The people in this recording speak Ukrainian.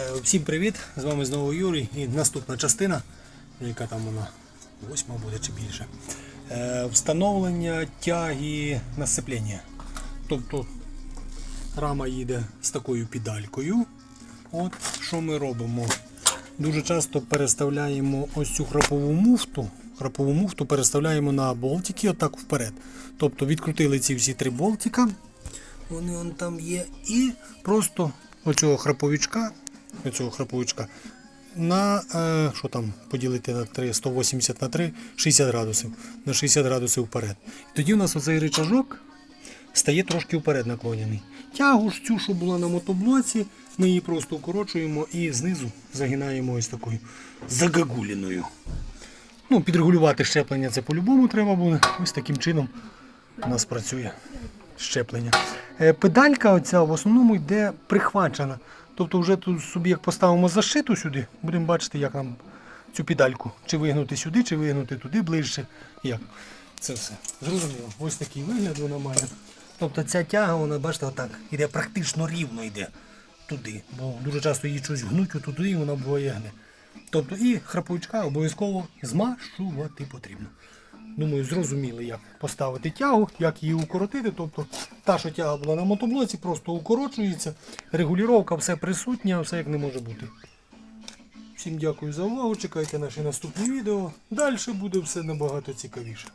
Е, Всім привіт! З вами знову Юрій і наступна частина, яка там вона восьма буде чи більше. Е, Встановлення тяги на сцеплення. Тобто рама їде з такою педалькою. От що ми робимо? Дуже часто переставляємо ось цю храпову муфту. Храпову муфту переставляємо на болтики отак вперед. Тобто відкрутили ці всі три болтика. Вони он там є. І просто оцього храповичка, оцього храповичка на е, що там поділити на 3, 180 на 3, 60 градусів. На 60 градусів вперед. І тоді у нас оцей рычажок стає трошки вперед наклонений. Тягу ж цю, що була на мотоблоці, ми її просто укорочуємо і знизу загинаємо ось такою загагуліною. Ну, підрегулювати щеплення це по-любому треба буде. Ось таким чином у нас працює щеплення. Е, Педалька оця в основному йде прихвачена. Тобто вже тут собі як поставимо защиту сюди, будемо бачити, як нам цю педальку. Чи вигнути сюди, чи вигнути туди ближче. Як. Це все. Зрозуміло. Ось такий вигляд вона має. Тобто ця тяга, вона, бачите, отак, іде практично рівно йде туди. Бо дуже часто її щось гнуть туди і вона буває гне. Тобто і храповичка обов'язково змашувати потрібно. Думаю, зрозуміли, як поставити тягу, як її укоротити. Тобто та, що тяга була на мотоблоці, просто укорочується. Регулювання, все присутнє, все як не може бути. Всім дякую за увагу. Чекайте наші наступні відео. Далі буде все набагато цікавіше.